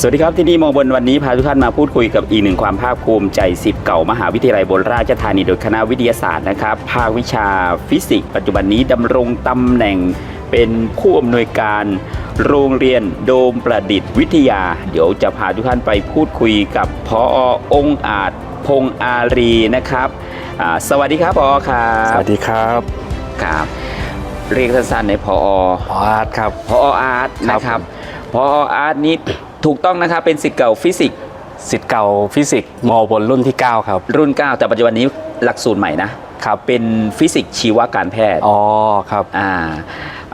สวัสดีครับที่นี่มองบนวันนี้พาทุกท่านมาพูดคุยกับอีกหนึ่งความภาคภูมิใจสิทธิ์เก่ามหาวิทยาลัยบนราชธานีโดยคณะวิทยาศาสตร์นะครับภาควิชาฟิสิกส์ปัจจุบันนี้ดำรงตำแหน่งเป็นผู้อำนวยการโรงเรียนโดมประดิษฐ์วิทยา เดี๋ยวจะพาทุกท่านไปพูดคุยกับพอองค์อาจพงษ์อารีนะครับอ่าสวัสดีครับพอครับสวัสดีครับครับเรียกสั้นๆในพอพออาร์ตครับพออาร์ตครับนะครับพออาร์ตนี้ ถูกต้องนะครับเป็นศิษย์เก่าฟิสิกส์สิทธิ์เก่าฟิสิกส์มบนรุ่นที่ 9 ครับ รุ่น 9 แต่ปัจจุบันนี้หลักสูตรใหม่นะครับเป็นฟิสิกส์ชีวการแพทย์อ๋อครับอ่า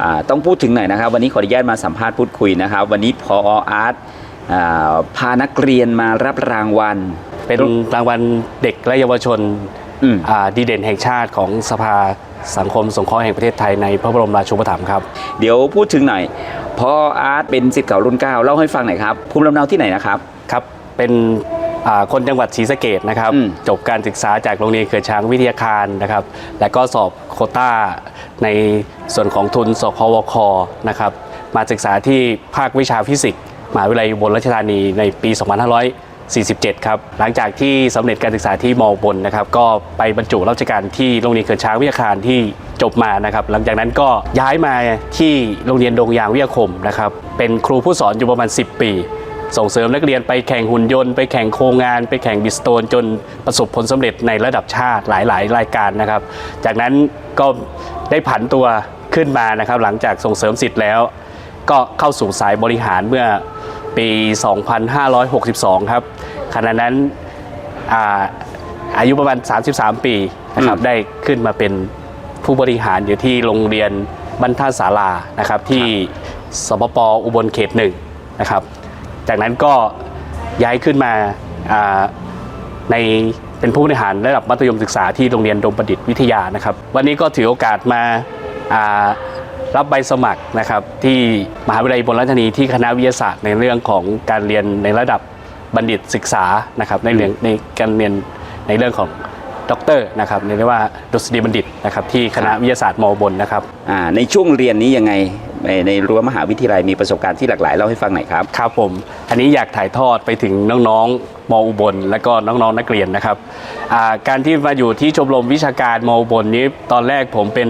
อ่าต้องพูดถึงหน่อยนะครับ วันนี้ขออนุญาตมาสัมภาษณ์พูดคุยนะครับ วันนี้พออาร์ตอ่าพานักเรียนมารับรางวัล เป็นรางวัลเด็กและเยาวชนอืมอ่าดีเด่นแห่งชาติของสภาสังคมสงเคราะห์แห่งประเทศไทยในพระบรมราชูปถัมภ์ครับ เดี๋ยวพูดถึงหน่อย พออาร์ตเป็นศิษย์เก่ารุ่น9เล่าให้ฟังหน่อยครับภูมิลำเนาที่ไหนนะครับครับเป็นอ่าคนจังหวัดศรีสะเกดนะครับ อืม จบการศึกษาจากโรงเรียนเกิดช้างวิทยาคารนะครับ และก็สอบโควต้าในส่วนของทุนสพวคนะครับ มาศึกษาที่ภาควิชาฟิสิกส์มหาวิทยาลัยอุบลราชธานีในปี 47 ครับ หลังจากที่สำเร็จการศึกษาที่มอบนนะครับ ก็ไปบรรจุราชการที่โรงเรียนเกิดช้างวิทยาคารที่จบมานะครับ หลังจากนั้นก็ย้ายมาที่โรงเรียนดงยางวิทยาคมนะครับ เป็นครูผู้สอนอยู่ประมาณ 10 ปี ส่งเสริมนักเรียนไปแข่งหุ่นยนต์ ไปแข่งโครงงาน ไปแข่งบิสโตน จนประสบผลสำเร็จในระดับชาติหลาย ๆ รายการนะครับ จากนั้นก็ได้ผันตัวขึ้นมานะครับ หลังจากส่งเสริมสิทธิ์แล้ว ก็เข้าสู่สายบริหารเมื่อ ปี 2562 ครับขณะนั้นอาอายุประมาณ 33 ปีนะครับอืมได้ขึ้นมาเป็นผู้บริหารอยู่ที่โรงเรียนบรรทัดศาลานะครับที่สปปอุบลเขตหนึ่งนะครับ จากนั้นก็ย้ายขึ้นมาอ่าในเป็นผู้บริหารระดับมัธยมศึกษาที่โรงเรียนดมประดิษฐ์วิทยานะครับ วันนี้ก็ถือโอกาสมาอ่า รับใบสมัครนะครับที่มหาวิทยาลัยอุบลราชธานีที่คณะวิทยาศาสตร์ในเรื่องของการเรียนในระดับบัณฑิตศึกษานะครับในเรื่องในการเรียนในเรื่องของด็อกเตอร์นะครับเรียกว่าดุษฎีบัณฑิตนะครับที่คณะวิทยาศาสตร์มอบนนะครับอ่าในช่วงเรียนนี้ยังไงในในรั้วมหาวิทยาลัยมีประสบการณ์ที่หลากหลายเล่าให้ฟังหน่อยครับครับผมอันนี้อยากถ่ายทอดไปถึงน้องๆมอุบล และก็น้องๆนักเรียนนะครับอ่าการที่มาอยู่ที่ชมรมวิชาการมอุบลนี้ตอนแรกผมเป็น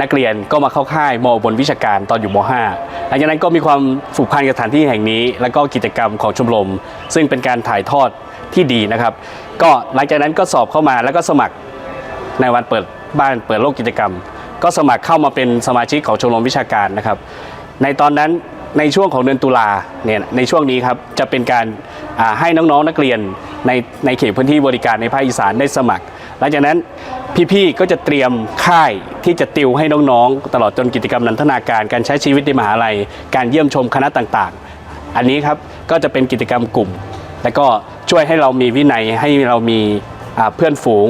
นักเรียนก็มาเข้าค่ายมอบลวิชาการตอนอยู่ม .5 หลังจากนั้นก็มีความผูกพันกับสถานที่แห่งนี้ แล้วก็กิจกรรมของชมรม ซึ่งเป็นการถ่ายทอดที่ดีนะครับ ก็หลังจากนั้นก็สอบเข้ามาแล้วก็สมัครในวันเปิดบ้านเปิดโลกกิจกรรม ก็สมัครเข้ามาเป็นสมาชิกของชมรมวิชาการนะครับ ในตอนนั้นในช่วงของเดือนตุลาเนี่ยในช่วงนี้ครับจะเป็นการให้น้องๆนักเรียนในในเขตพื้นที่บริการในภาคอีสานได้สมัคร หลังจากนั้น พี่ๆก็จะเตรียมค่ายที่จะติวให้น้องๆ ตลอดจนกิจกรรมนันทนาการการใช้ชีวิตในมหาลัย การเยี่ยมชมคณะต่างๆ อันนี้ครับก็จะเป็นกิจกรรมกลุ่ม แล้วก็ช่วยให้เรามีวินัยให้เรามีเพื่อนฝูง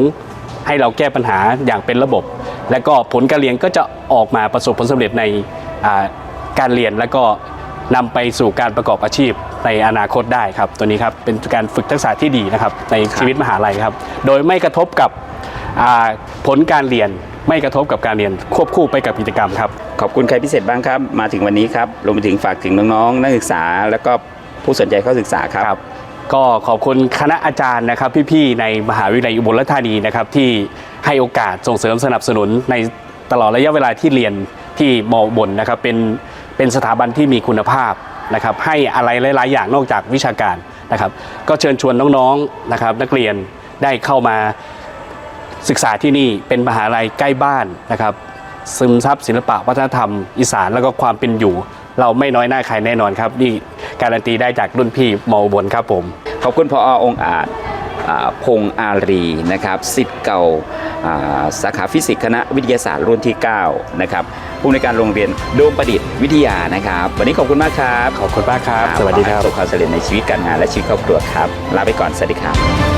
ให้เราแก้ปัญหาอย่างเป็นระบบ และก็ผลการเรียนก็จะออกมาประสบผลสำเร็จในการเรียนแล้วก็นำไปสู่การประกอบอาชีพในอนาคตได้ครับ ตัวนี้ครับเป็นการฝึกทักษะที่ดีนะครับในชีวิตมหาลัยครับ โดยไม่กระทบกับ ผลการเรียนไม่กระทบกับการเรียนควบคู่ไปกับกิจกรรมครับ ขอบคุณใครพิเศษบ้างครับ มาถึงวันนี้ครับรวมไปถึงฝากถึงน้องๆนักศึกษา แล้วก็ผู้สนใจเข้าศึกษาครับครับก็ขอบคุณคณะอาจารย์นะครับ พี่ๆในมหาวิทยาลัยอุบลราชธานีนะครับที่ให้โอกาสส่งเสริมสนับสนุนในตลอดระยะเวลาที่เรียนที่มอบนนะครับเป็นเป็นสถาบันที่มีคุณภาพนะครับให้อะไรหลาย ๆ อย่างนอกจากวิชาการนะครับ ก็เชิญชวนน้องๆนะครับนักเรียนได้เข้ามา ศึกษาที่นี่เป็นมหาลัยใกล้บ้านนะครับซึมซับศิลปะวัฒนธรรม อีสานแล้วก็ความเป็นอยู่ เราไม่น้อยหน้าใครแน่นอนครับนี่การันตีได้จากรุ่นพี่มอบนครับผมขอบคุณพอองค์อาจอ่าพงษ์อารีนะครับสิทธิ์เก่าอ่าสาขาฟิสิกส์คณะวิทยาศาสตร์รุ่นที่ 9 นะครับผู้ในวยการโรงเรียนโดมประดิษฐ์วิทยานะครับ วันนี้ขอบคุณมากครับ ขอบคุณมากครับ สวัสดีครับขอให้ประสบความสำเร็จในชีวิตการงานและชีวิตครอบครัวครับ ลาไปก่อน สวัสดีครับ